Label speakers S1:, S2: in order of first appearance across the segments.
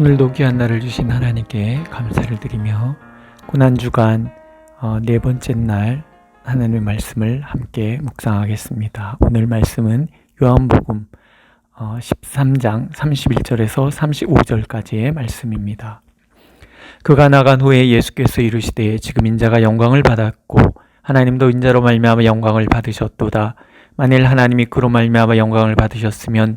S1: 오늘도 귀한 날을 주신 하나님께 감사를 드리며 고난주간 어, 네 번째 날 하나님의 말씀을 함께 묵상하겠습니다. 오늘 말씀은 요한복음 어, 13장 31절에서 35절까지의 말씀입니다. 그가 나간 후에 예수께서 이르시되 지금 인자가 영광을 받았고 하나님도 인자로 말미암아 영광을 받으셨도다. 만일 하나님이 그로 말미암아 영광을 받으셨으면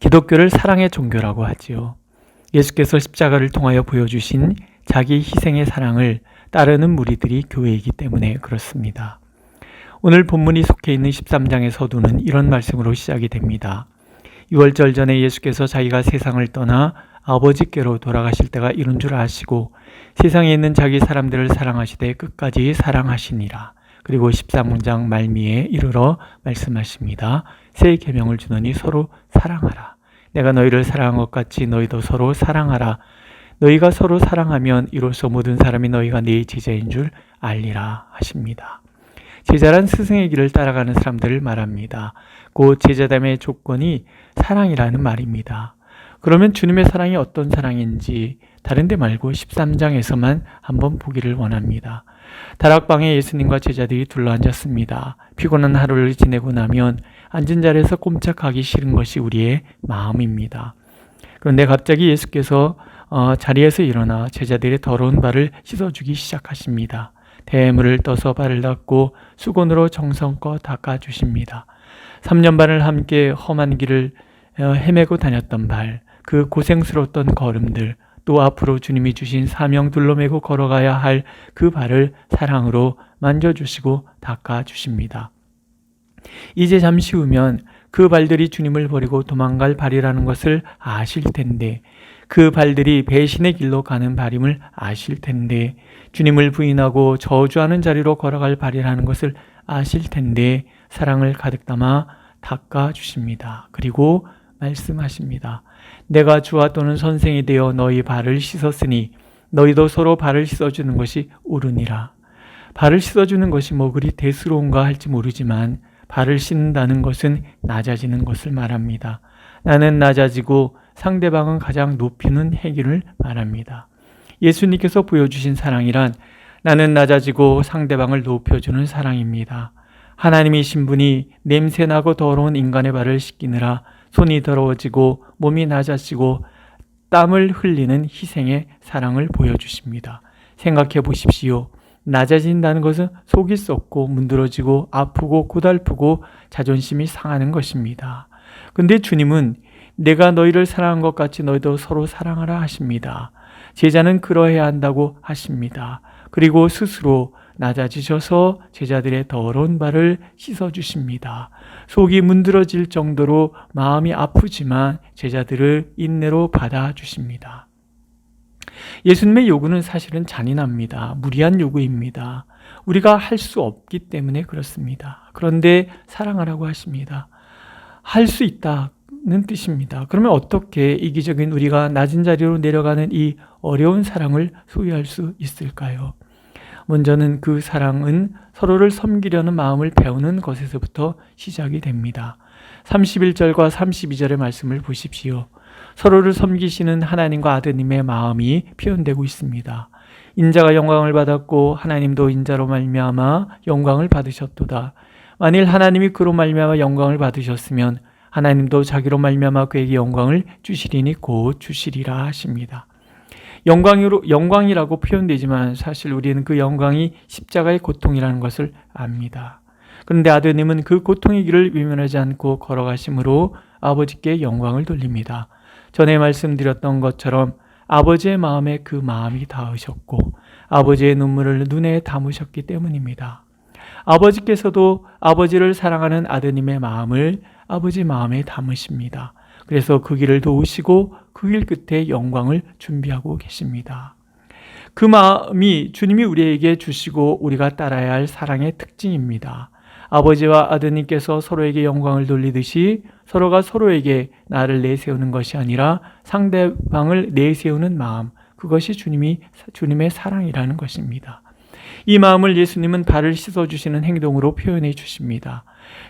S1: 기독교를 사랑의 종교라고 하지요. 예수께서 십자가를 통하여 보여주신 자기 희생의 사랑을 따르는 무리들이 교회이기 때문에 그렇습니다. 오늘 본문이 속해 있는 13장의 서두는 이런 말씀으로 시작이 됩니다. 6월절 전에 예수께서 자기가 세상을 떠나 아버지께로 돌아가실 때가 이른 줄 아시고 세상에 있는 자기 사람들을 사랑하시되 끝까지 사랑하시니라. 그리고 13장 말미에 이르러 말씀하십니다. 새 계명을 주노니 서로 사랑하라. 내가 너희를 사랑한 것 같이 너희도 서로 사랑하라. 너희가 서로 사랑하면 이로써 모든 사람이 너희가 네 제자인 줄 알리라 하십니다. 제자란 스승의 길을 따라가는 사람들을 말합니다. 그 제자담의 조건이 사랑이라는 말입니다. 그러면 주님의 사랑이 어떤 사랑인지 다른 데 말고 13장에서만 한번 보기를 원합니다. 다락방에 예수님과 제자들이 둘러앉았습니다. 피곤한 하루를 지내고 나면 앉은 자리에서 꼼짝하기 싫은 것이 우리의 마음입니다. 그런데 갑자기 예수께서 어, 자리에서 일어나 제자들의 더러운 발을 씻어주기 시작하십니다. 대물을 떠서 발을 닦고 수건으로 정성껏 닦아주십니다. 3년 반을 함께 험한 길을 어, 헤매고 다녔던 발, 그 고생스러웠던 걸음들, 또 앞으로 주님이 주신 사명 둘러매고 걸어가야 할 그 발을 사랑으로 만져주시고 닦아주십니다. 이제 잠시 후면 그 발들이 주님을 버리고 도망갈 발이라는 것을 아실 텐데, 그 발들이 배신의 길로 가는 발임을 아실 텐데, 주님을 부인하고 저주하는 자리로 걸어갈 발이라는 것을 아실 텐데, 사랑을 가득 담아 닦아주십니다. 그리고 말씀하십니다. 내가 주와 또는 선생이 되어 너희 발을 씻었으니 너희도 서로 발을 씻어주는 것이 옳으니라. 발을 씻어주는 것이 뭐 그리 대수로운가 할지 모르지만 발을 씻는다는 것은 낮아지는 것을 말합니다. 나는 낮아지고 상대방은 가장 높이는 행위를 말합니다. 예수님께서 보여주신 사랑이란 나는 낮아지고 상대방을 높여주는 사랑입니다. 하나님이신 분이 냄새나고 더러운 인간의 발을 씻기느라 손이 더러워지고 몸이 낮아지고 땀을 흘리는 희생의 사랑을 보여주십니다. 생각해 보십시오. 낮아진다는 것은 속이 썩고 문드러지고 아프고 고달프고 자존심이 상하는 것입니다. 근데 주님은 내가 너희를 사랑한 것 같이 너희도 서로 사랑하라 하십니다. 제자는 그러해야 한다고 하십니다. 그리고 스스로 낮아지셔서 제자들의 더러운 발을 씻어 주십니다. 속이 문드러질 정도로 마음이 아프지만 제자들을 인내로 받아 주십니다. 예수님의 요구는 사실은 잔인합니다. 무리한 요구입니다. 우리가 할 수 없기 때문에 그렇습니다. 그런데 사랑하라고 하십니다. 할 수 있다는 뜻입니다. 그러면 어떻게 이기적인 우리가 낮은 자리로 내려가는 이 어려운 사랑을 소유할 수 있을까요? 먼저는 그 사랑은 서로를 섬기려는 마음을 배우는 것에서부터 시작이 됩니다. 31절과 32절의 말씀을 보십시오. 서로를 섬기시는 하나님과 아드님의 마음이 표현되고 있습니다. 인자가 영광을 받았고 하나님도 인자로 말미암아 영광을 받으셨도다. 만일 하나님이 그로 말미암아 영광을 받으셨으면 하나님도 자기로 말미암아 그에게 영광을 주시리니 곧 주시리라 하십니다. 영광으로 영광이라고 표현되지만 사실 우리는 그 영광이 십자가의 고통이라는 것을 압니다. 그런데 아드님은 그 고통의 길을 위면하지 않고 걸어가심으로 아버지께 영광을 돌립니다. 전에 말씀드렸던 것처럼 아버지의 마음에 그 마음이 닿으셨고 아버지의 눈물을 눈에 담으셨기 때문입니다. 아버지께서도 아버지를 사랑하는 아드님의 마음을 아버지 마음에 담으십니다. 그래서 그 길을 도우시고 그 길 끝에 영광을 준비하고 계십니다. 그 마음이 주님이 우리에게 주시고 우리가 따라야 할 사랑의 특징입니다. 아버지와 아드님께서 서로에게 영광을 돌리듯이 서로가 서로에게 나를 내세우는 것이 아니라 상대방을 내세우는 마음, 그것이 주님이 주님의 사랑이라는 것입니다. 이 마음을 예수님은 발을 씻어 주시는 행동으로 표현해 주십니다.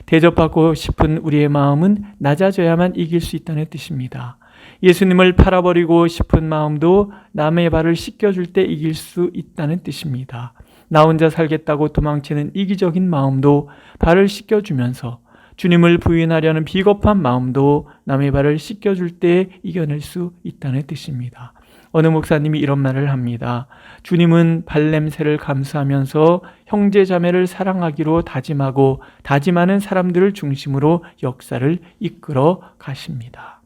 S1: 대접받고 싶은 우리의 마음은 낮아져야만 이길 수 있다는 뜻입니다. 예수님을 팔아버리고 싶은 마음도 남의 발을 씻겨줄 때 이길 수 있다는 뜻입니다. 나 혼자 살겠다고 도망치는 이기적인 마음도 발을 씻겨주면서 주님을 부인하려는 비겁한 마음도 남의 발을 씻겨줄 때 이겨낼 수 있다는 뜻입니다. 어느 목사님이 이런 말을 합니다. 주님은 발냄새를 감수하면서 형제 자매를 사랑하기로 다짐하고 다짐하는 사람들을 중심으로 역사를 이끌어 가십니다.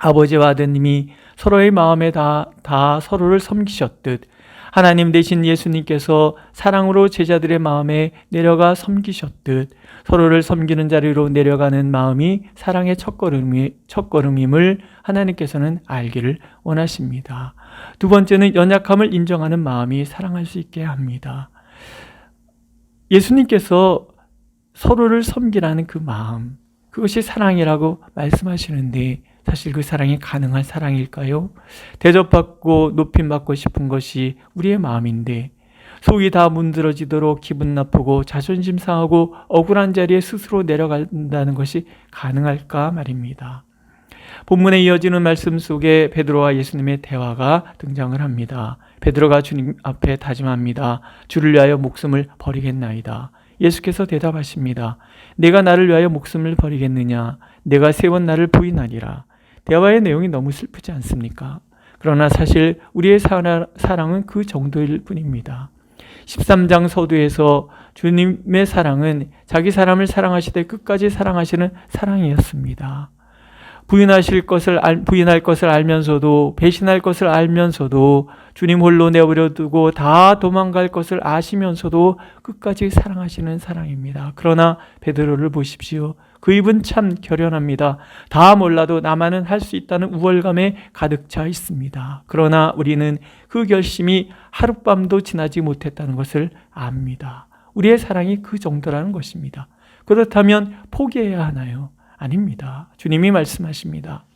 S1: 아버지와 아드님이 서로의 마음에 다, 다 서로를 섬기셨듯 하나님 대신 예수님께서 사랑으로 제자들의 마음에 내려가 섬기셨듯 서로를 섬기는 자리로 내려가는 마음이 사랑의 첫걸음이, 첫걸음임을 하나님께서는 알기를 원하십니다. 두 번째는 연약함을 인정하는 마음이 사랑할 수 있게 합니다. 예수님께서 서로를 섬기라는 그 마음, 그것이 사랑이라고 말씀하시는데 사실 그 사랑이 가능한 사랑일까요? 대접받고 높임받고 싶은 것이 우리의 마음인데 속이 다 문드러지도록 기분 나쁘고 자존심 상하고 억울한 자리에 스스로 내려간다는 것이 가능할까 말입니다. 본문에 이어지는 말씀 속에 베드로와 예수님의 대화가 등장을 합니다. 베드로가 주님 앞에 다짐합니다. 주를 위하여 목숨을 버리겠나이다. 예수께서 대답하십니다. 내가 나를 위하여 목숨을 버리겠느냐? 내가 세운 나를 부인하리라. 대화의 내용이 너무 슬프지 않습니까? 그러나 사실 우리의 사랑은 그 정도일 뿐입니다. 13장 서두에서 주님의 사랑은 자기 사람을 사랑하시되 끝까지 사랑하시는 사랑이었습니다. 부인하실 것을 부인할 것을 알면서도 배신할 것을 알면서도 주님 홀로 내버려 두고 다 도망갈 것을 아시면서도 끝까지 사랑하시는 사랑입니다. 그러나 베드로를 보십시오. 그 입은 참 결연합니다. 다 몰라도 나만은 할 수 있다는 우월감에 가득 차 있습니다. 그러나 우리는 그 결심이 하룻밤도 지나지 못했다는 것을 압니다. 우리의 사랑이 그 정도라는 것입니다. 그렇다면 포기해야 하나요? 아닙니다. 주님이 말씀하십니다.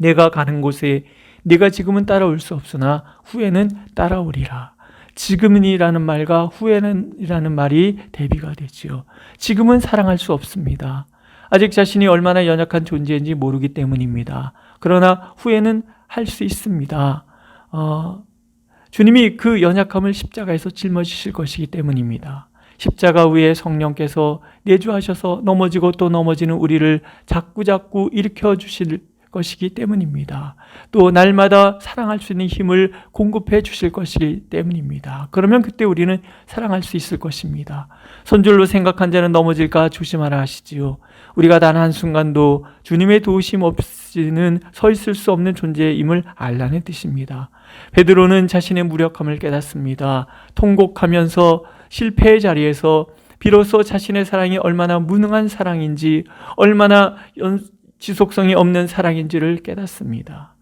S1: 내가 가는 곳에 네가 지금은 따라올 수 없으나 후에는 따라오리라. 지금은이라는 말과 후에는이라는 말이 대비가 되지요. 지금은 사랑할 수 없습니다. 아직 자신이 얼마나 연약한 존재인지 모르기 때문입니다. 그러나 후에는 할 수 있습니다. 어, 주님이 그 연약함을 십자가에서 짊어지실 것이기 때문입니다. 십자가 위에 성령께서 내주하셔서 넘어지고 또 넘어지는 우리를 자꾸자꾸 일으켜 주실 것이기 때문입니다. 또 날마다 사랑할 수 있는 힘을 공급해 주실 것이기 때문입니다. 그러면 그때 우리는 사랑할 수 있을 것입니다. 손줄로 생각한 자는 넘어질까 조심하라 하시지요. 우리가 단 한 순간도 주님의 도우심 없이는 서 있을 수 없는 존재임을 알라는 뜻입니다. 베드로는 자신의 무력함을 깨닫습니다. 통곡하면서 실패의 자리에서 비로소 자신의 사랑이 얼마나 무능한 사랑인지, 얼마나 지속성이 없는 사랑인지를 깨닫습니다.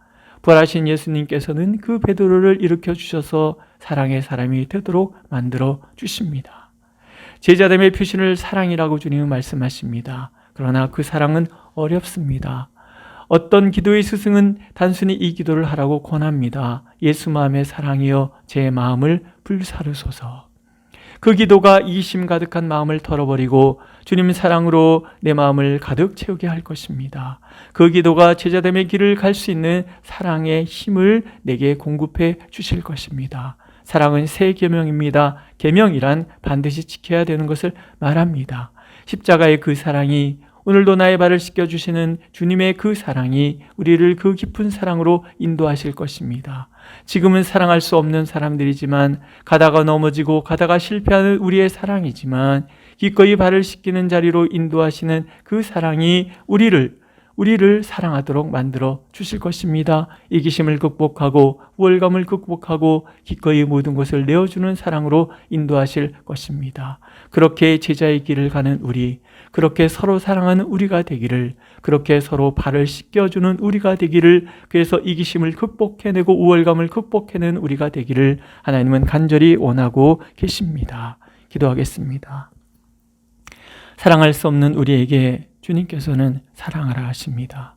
S1: 부활하신 예수님께서는 그 베드로를 일으켜 주셔서 사랑의 사람이 되도록 만들어 주십니다. 제자됨의 표신을 사랑이라고 주님은 말씀하십니다. 그러나 그 사랑은 어렵습니다. 어떤 기도의 스승은 단순히 이 기도를 하라고 권합니다. 예수 마음의 사랑이여 제 마음을 불사르소서. 그 기도가 이심 가득한 마음을 털어버리고 주님 사랑으로 내 마음을 가득 채우게 할 것입니다. 그 기도가 제자됨의 길을 갈 수 있는 사랑의 힘을 내게 공급해 주실 것입니다. 사랑은 새 계명입니다. 계명이란 반드시 지켜야 되는 것을 말합니다. 십자가의 그 사랑이 오늘도 나의 발을 씻겨주시는 주님의 그 사랑이 우리를 그 깊은 사랑으로 인도하실 것입니다. 지금은 사랑할 수 없는 사람들이지만 가다가 넘어지고 가다가 실패하는 우리의 사랑이지만 기꺼이 발을 씻기는 자리로 인도하시는 그 사랑이 우리를 우리를 사랑하도록 만들어 주실 것입니다. 이기심을 극복하고 우월감을 극복하고 기꺼이 모든 것을 내어주는 사랑으로 인도하실 것입니다. 그렇게 제자의 길을 가는 우리, 그렇게 서로 사랑하는 우리가 되기를 그렇게 서로 발을 씻겨주는 우리가 되기를 그래서 이기심을 극복해내고 우월감을 극복해낸 우리가 되기를 하나님은 간절히 원하고 계십니다. 기도하겠습니다. 사랑할 수 없는 우리에게 주님께서는 사랑하라 하십니다.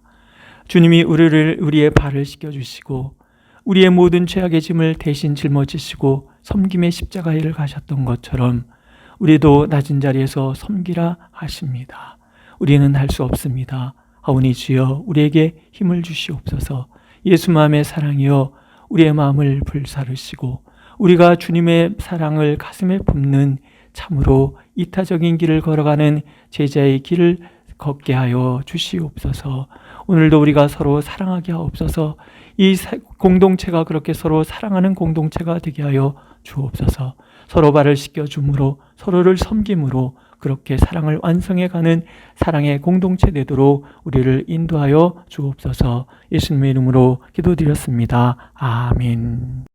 S1: 주님이 우리를 우리의 발을 씻겨 주시고 우리의 모든 죄악의 짐을 대신 짊어지시고 섬김의 십자가 일을 가셨던 것처럼 우리도 낮은 자리에서 섬기라 하십니다. 우리는 할 수 없습니다. 아우니 주여 우리에게 힘을 주시옵소서. 예수 마음의 사랑이여 우리의 마음을 불사르시고 우리가 주님의 사랑을 가슴에 품는 참으로 이타적인 길을 걸어가는 제자의 길을 걷게 하여 주시옵소서. 오늘도 우리가 서로 사랑하게 하옵소서. 이 사- 공동체가 그렇게 서로 사랑하는 공동체가 되게 하여 주옵소서. 서로 발을 씻겨 줌으로 서로를 섬김으로 그렇게 사랑을 완성해 가는 사랑의 공동체 되도록 우리를 인도하여 주옵소서. 예수님의 이름으로 기도드렸습니다. 아멘.